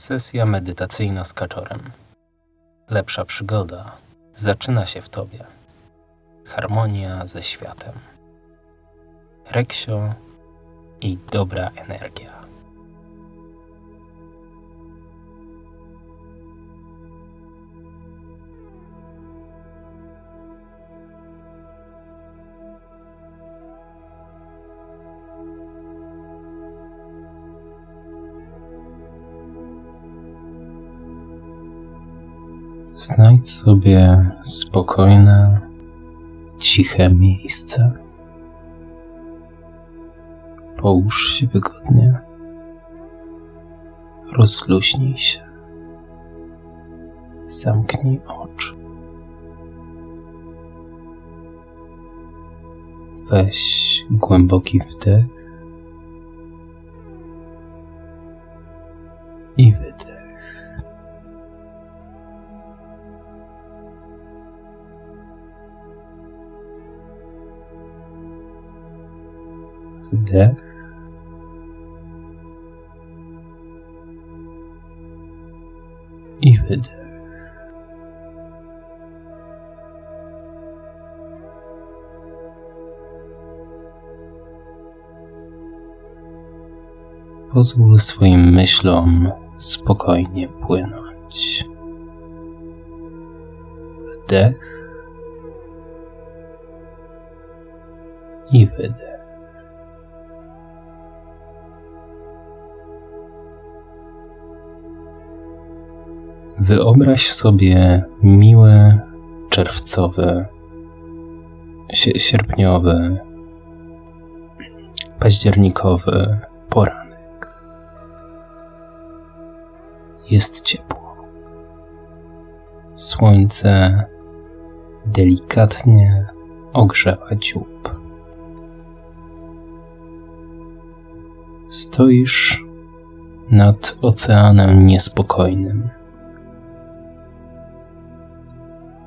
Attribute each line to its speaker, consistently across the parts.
Speaker 1: Sesja medytacyjna z kaczorem. Lepsza przygoda zaczyna się w tobie. Harmonia ze światem. Reksio i dobra energia. Znajdź sobie spokojne, ciche miejsce. Połóż się wygodnie. Rozluźnij się. Zamknij oczy. Weź głęboki wdech i wydech. Wdech. I wydech. Pozwól swoim myślom spokojnie płynąć. Wdech i wydech. Wyobraź sobie miły, czerwcowy, sie- sierpniowy, październikowy poranek. Jest ciepło. Słońce delikatnie ogrzewa dziób. Stoisz nad oceanem niespokojnym.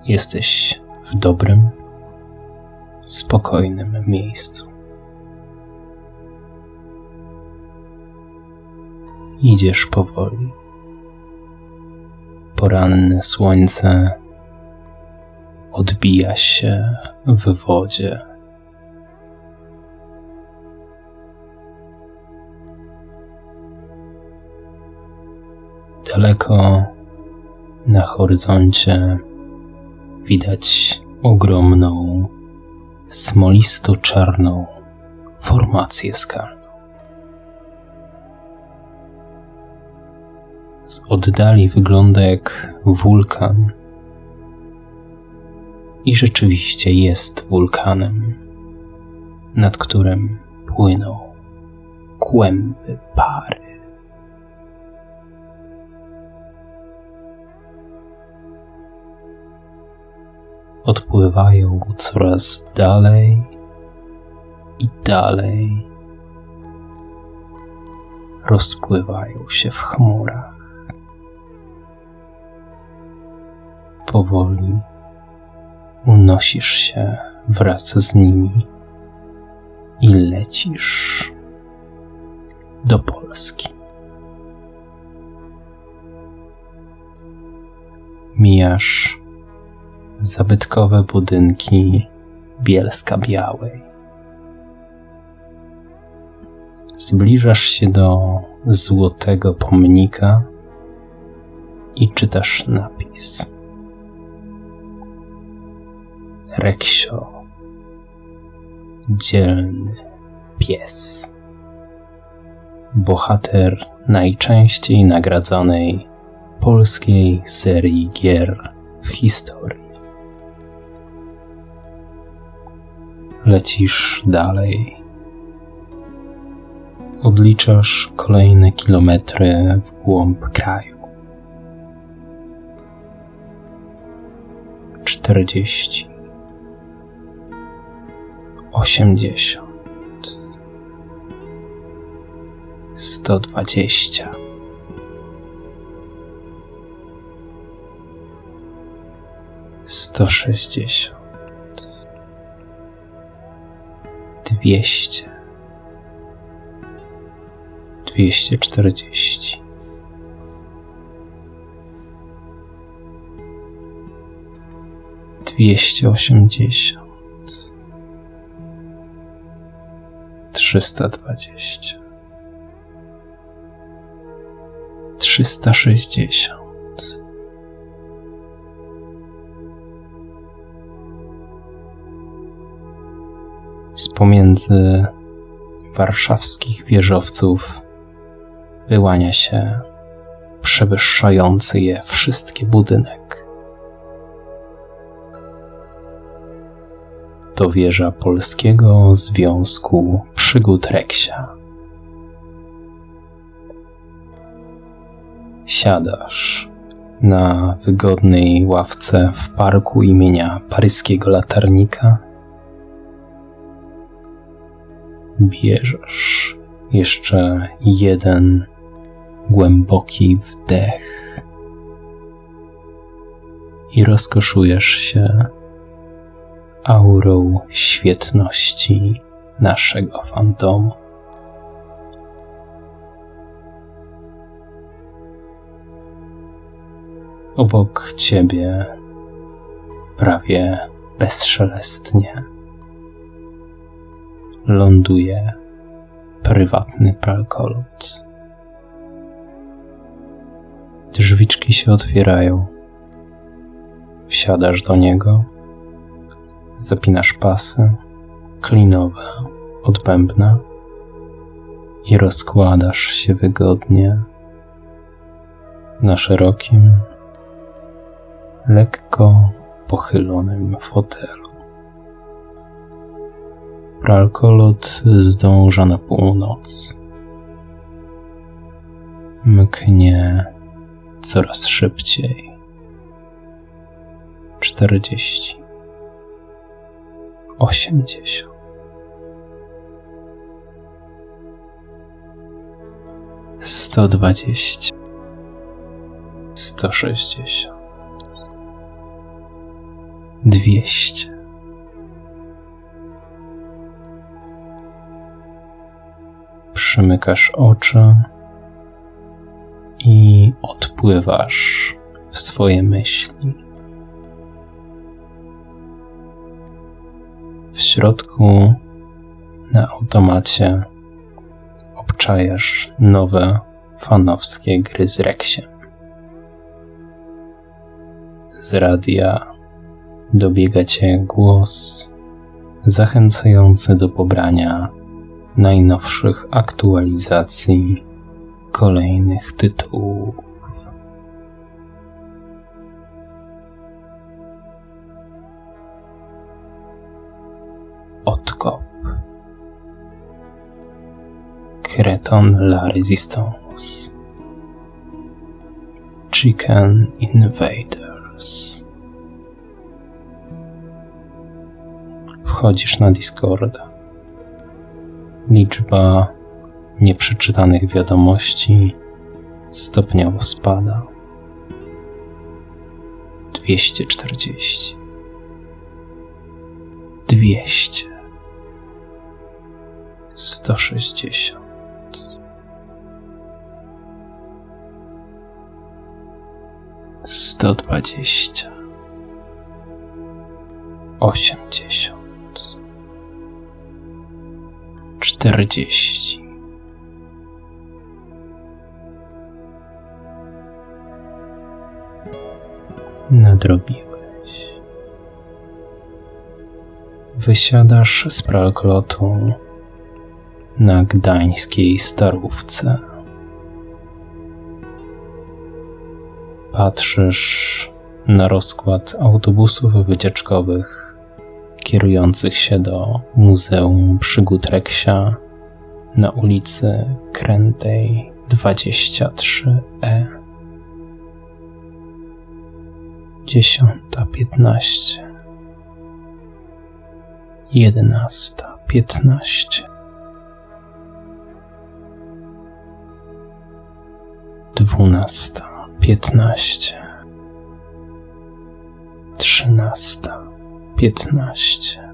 Speaker 1: Jesteś w dobrym, spokojnym miejscu. Idziesz powoli. Poranne słońce odbija się w wodzie. Daleko na horyzoncie widać ogromną, smolisto-czarną formację skalną. Z oddali wygląda jak wulkan. I rzeczywiście jest wulkanem, nad którym płyną kłęby pary. Odpływają coraz dalej i dalej. Rozpływają się w chmurach. Powoli unosisz się wraz z nimi i lecisz do Polski. Mijasz zabytkowe budynki Bielska Białej. Zbliżasz się do złotego pomnika i czytasz napis. Reksio, dzielny pies. Bohater najczęściej nagradzanej polskiej serii gier w historii. lecisz dalej. Odliczasz kolejne kilometry w głąb kraju. 40 80 120 160 dwieście, dwieście czterdzieści. Dwieście osiemdziesiąt, trzysta dwadzieścia, trzysta sześćdziesiąt. Z pomiędzy warszawskich wieżowców wyłania się przewyższający je wszystkie budynek. To wieża Polskiego Związku Przygód Reksia. Siadasz na wygodnej ławce w parku imienia paryskiego latarnika. Bierzesz jeszcze jeden głęboki wdech i rozkoszujesz się aurą świetności naszego fandomu. Obok ciebie, prawie bezszelestnie, ląduje prywatny pralkolot. Drzwiczki się otwierają. Wsiadasz do niego, zapinasz pasy klinowe od bębna i rozkładasz się wygodnie na szerokim, lekko pochylonym fotelu. Pralkolot zdąża na północ. Mknie coraz szybciej. Czterdzieści. Osiemdziesiąt. Sto dwadzieścia. Sto sześćdziesiąt. Dwieście. Przymykasz oczy i odpływasz w swoje myśli. W środku na automacie obczajasz nowe fanowskie gry z Reksiem. Z radia dobiega cię głos zachęcający do pobrania najnowszych aktualizacji kolejnych tytułów. Odkop. Creton La Resistance. Chicken Invaders. Wchodzisz na Discorda. Liczba nieprzeczytanych wiadomości stopniowo spada. 240 200 160 120 80 40 nadrobiłeś. Wysiadasz z pralklotu na gdańskiej starówce. Patrzysz na rozkład autobusów wycieczkowych kierujących się do Muzeum Przygód Reksia na ulicy Krętej 23E dziesiąta piętnaście, jedenasta piętnaście, dwunasta piętnaście,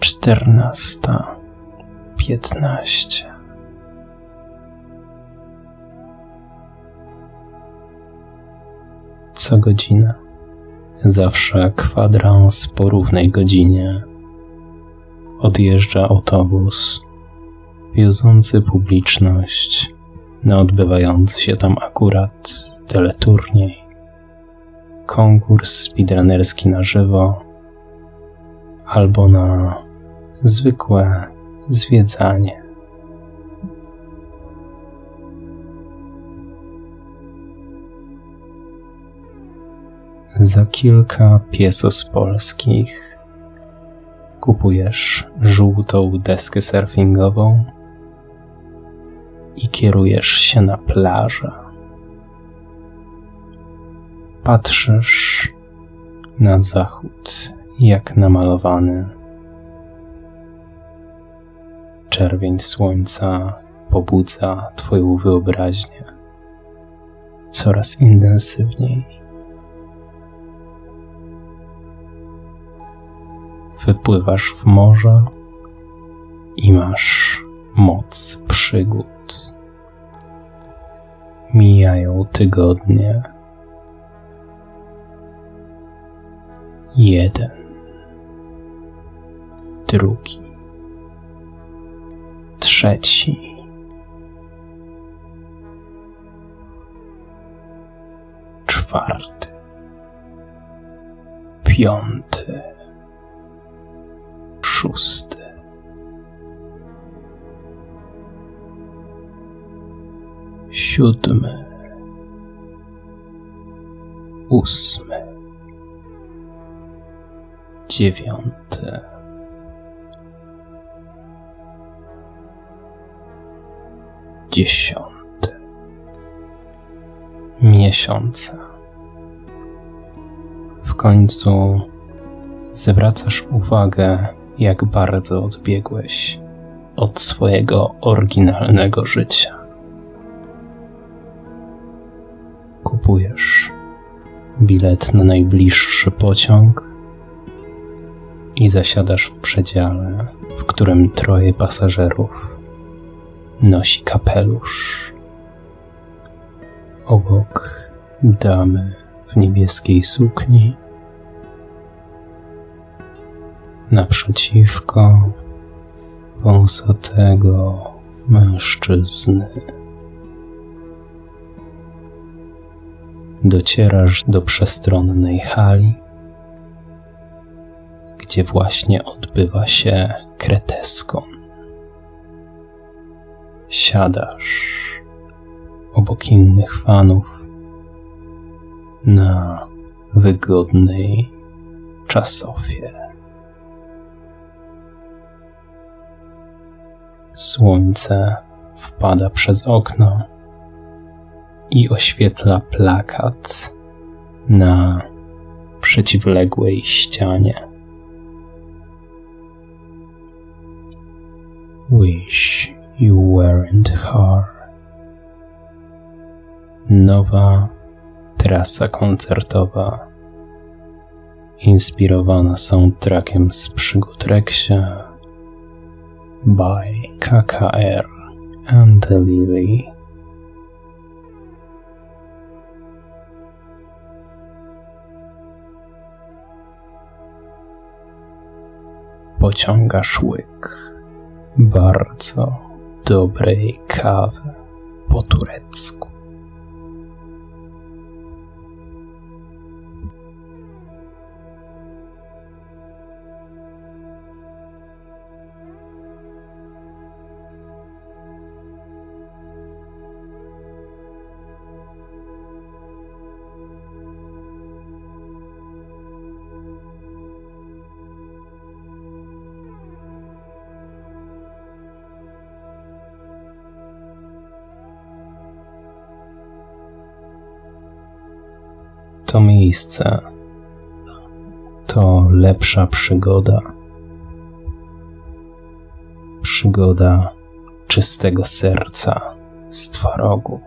Speaker 1: czternasta piętnaście. co godzinę zawsze kwadrans po równej godzinie. Odjeżdża autobus wiozący publiczność na odbywający się tam akurat teleturniej, konkurs speedrunnerski na żywo albo na zwykłe zwiedzanie. Za kilka piesos polskich kupujesz żółtą deskę surfingową i kierujesz się na plażę. Patrzysz na zachód jak namalowany. Czerwień słońca pobudza Twoją wyobraźnię coraz intensywniej. Wypływasz w morze i masz moc przygód. Mijają tygodnie. Jeden. Drugi, trzeci. Czwarty, piąty, szósty. Siódmy, ósmy, dziewiąty. dziesiąty. Miesiące. W końcu zwracasz uwagę, jak bardzo odbiegłeś od swojego oryginalnego życia. Kupujesz bilet na najbliższy pociąg i zasiadasz w przedziale, w którym troje pasażerów nosi kapelusz. Obok damy w niebieskiej sukni. Naprzeciwko wąsatego mężczyzny. Docierasz do przestronnej hali, gdzie właśnie odbywa się kreteskon siadasz obok innych fanów na wygodnej czasofie. Słońce wpada przez okno i oświetla plakat na przeciwległej ścianie. Wish You Weren't Her. Nowa trasa koncertowa inspirowana soundtrackiem z przygód Reksia by KKR and Lily. Pociągasz łyk bardzo dobrej kawy po turecku. To miejsce to lepsza przygoda. Przygoda czystego serca z twarogu.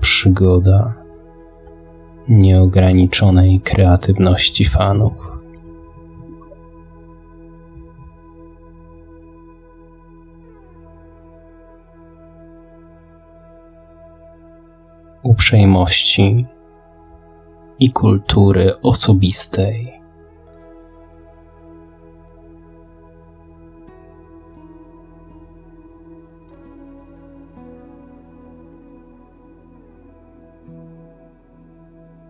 Speaker 1: Przygoda nieograniczonej kreatywności fanów. Uprzejmości i kultury osobistej.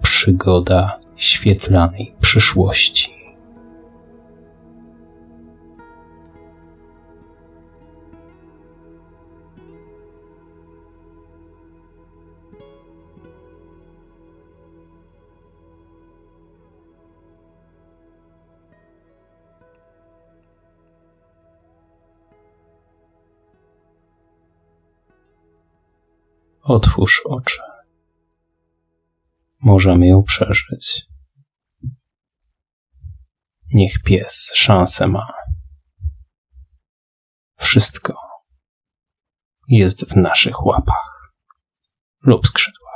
Speaker 1: Przygoda świetlanej przyszłości. Otwórz oczy. Możemy ją przeżyć. Niech pies szansę ma. Wszystko jest w naszych łapach lub skrzydłach.